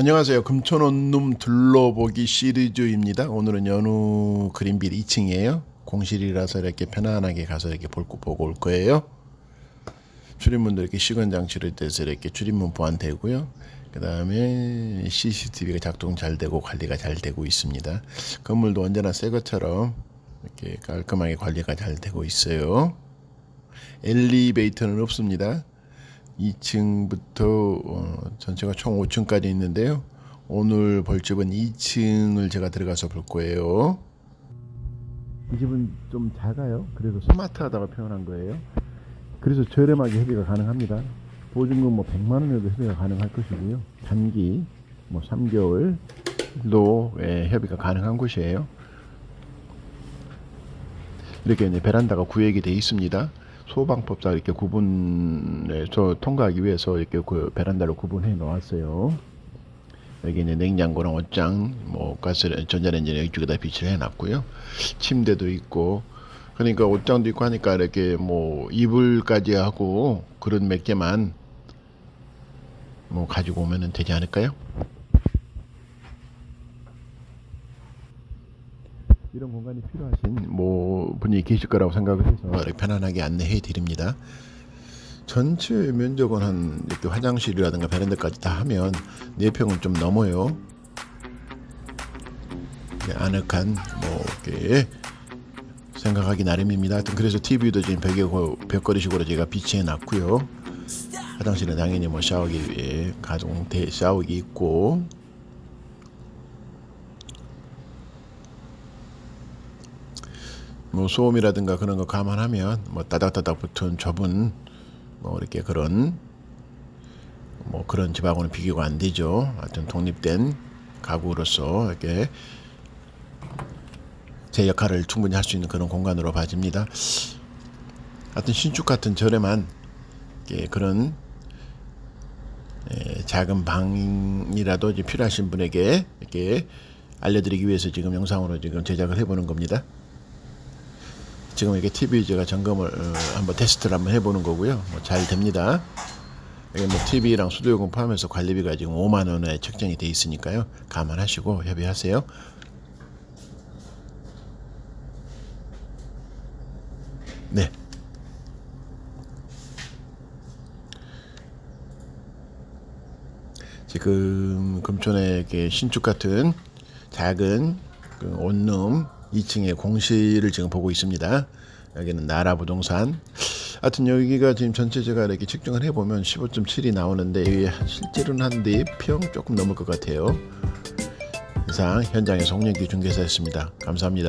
안녕하세요. 금천원룸 둘러보기 시리즈입니다. 오늘은 연우 그린빌 2층이에요. 공실이라서 이렇게 편안하게 가서 이렇게 볼거 보고 올 거예요. 출입문도 이렇게 시건 장치를 떼서 이렇게 출입문 보완되고요. 그 다음에 CCTV가 작동 잘 되고 관리가 잘 되고 있습니다. 건물도 언제나 새 것처럼 이렇게 깔끔하게 관리가 잘 되고 있어요. 엘리베이터는 없습니다. 2층부터 어, 전체가 총 5층까지 있는데요. 오늘 볼 집은 2층을 제가 들어가서 볼 거예요. 이 집은 좀 작아요. 그래서 스마트하다고 표현한 거예요. 그래서 저렴하게 협의가 가능합니다. 보증금 뭐 100만 원에도 협의가 가능할 것이고요. 단기 뭐 3개월도 예, 협의가 가능한 곳이에요. 이렇게 베란다가 구획이 돼 있습니다. 소방법상 이렇게 구분해서 통과하기 위해서 이렇게 그 베란다를 구분해 놓았어요. 여기 이제 냉장고랑 옷장, 뭐 가스 전자레인지는 이쪽에다 비치를 해놨고요. 침대도 있고, 그러니까 옷장도 있고 하니까 이렇게 뭐 이불까지 하고 그런 몇 개만 뭐 가지고 오면은 되지 않을까요? 이런 공간이 필요하신 뭐 분이 계실 거라고 생각을 해서 편안하게 안내해 드립니다. 전체 면적은 한 이렇게 화장실이라든가 베란다까지 다 하면 네 평은 좀 넘어요. 아늑한 뭐 이렇게 생각하기 나름입니다. 하여튼 그래서 TV도 지금 벽에 고- 벽걸이식으로 제가 비치해 놨고요. 화장실은 당연히 뭐 샤워기 가동 대 샤워기 있고 뭐 소음이라든가 그런 거 감안하면 뭐 따닥따닥 붙은 좁은 뭐 이렇게 그런 뭐 그런 집하고는 비교가 안 되죠. 하여튼 독립된 가구로서 이렇게 제 역할을 충분히 할 수 있는 그런 공간으로 봐집니다. 하여튼 신축 같은 저렴한 그런 에, 작은 방이라도 필요하신 분에게 이렇게 알려드리기 위해서 지금 영상으로 지금 제작을 해보는 겁니다. 지금 이렇게 TV 제가 점검을 어, 한번 테스트를 한번 해보는 거고요. 뭐 잘 됩니다. 이게 뭐 TV랑 수도요금 포함해서 관리비가 지금 5만 원에 책정이 돼 있으니까요. 감안하시고 협의하세요. 네. 지금 금촌에 신축 같은 작은 그 원룸 2층의 공실을 지금 보고 있습니다. 여기는 나라 부동산. 하여튼 여기가 지금 전체 제가 이렇게 측정을 해보면 15.7이 나오는데 실제로는 한 4평 조금 넘을 것 같아요. 이상 현장에서 홍영기 중개사였습니다. 감사합니다.